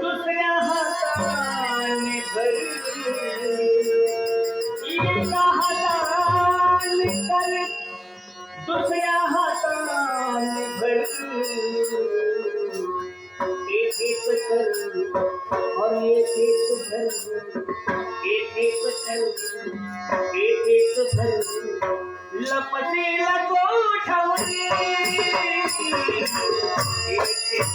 दुसऱ्या हाताने भर। एका हाताने कर दुसऱ्या हाताने भर। एक एक कर और एक एक भर एक एक कर एक एक कर एक एक भर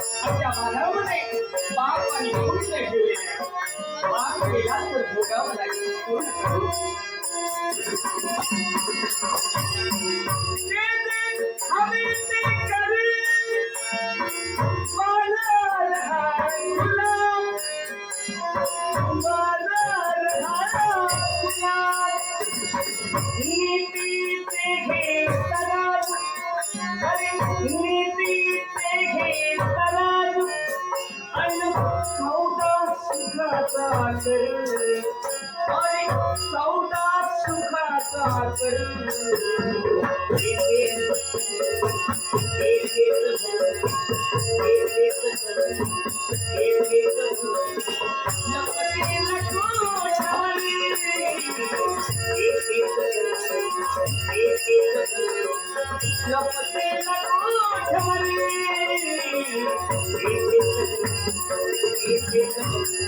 त्या बाजारामध्ये बाप आणि ठेवलेले आहे बाप गेला तर सुखाचा कर अरे सौदा सुखाचा कर एक एक एक एक एक एक एक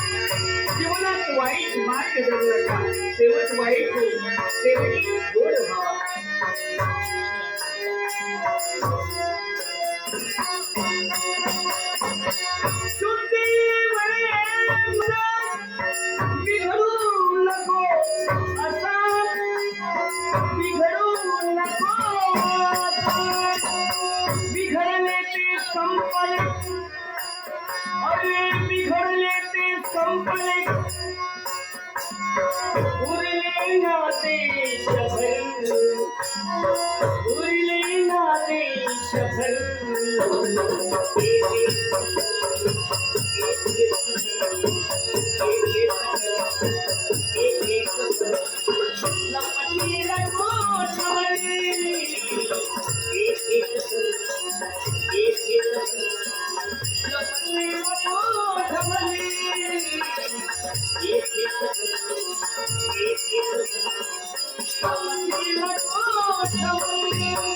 संपले अरे बिघडले ते संपले उरले ना देशभर उरले ना एक एक एक एक एक एक एक एक लपटीला गोठवली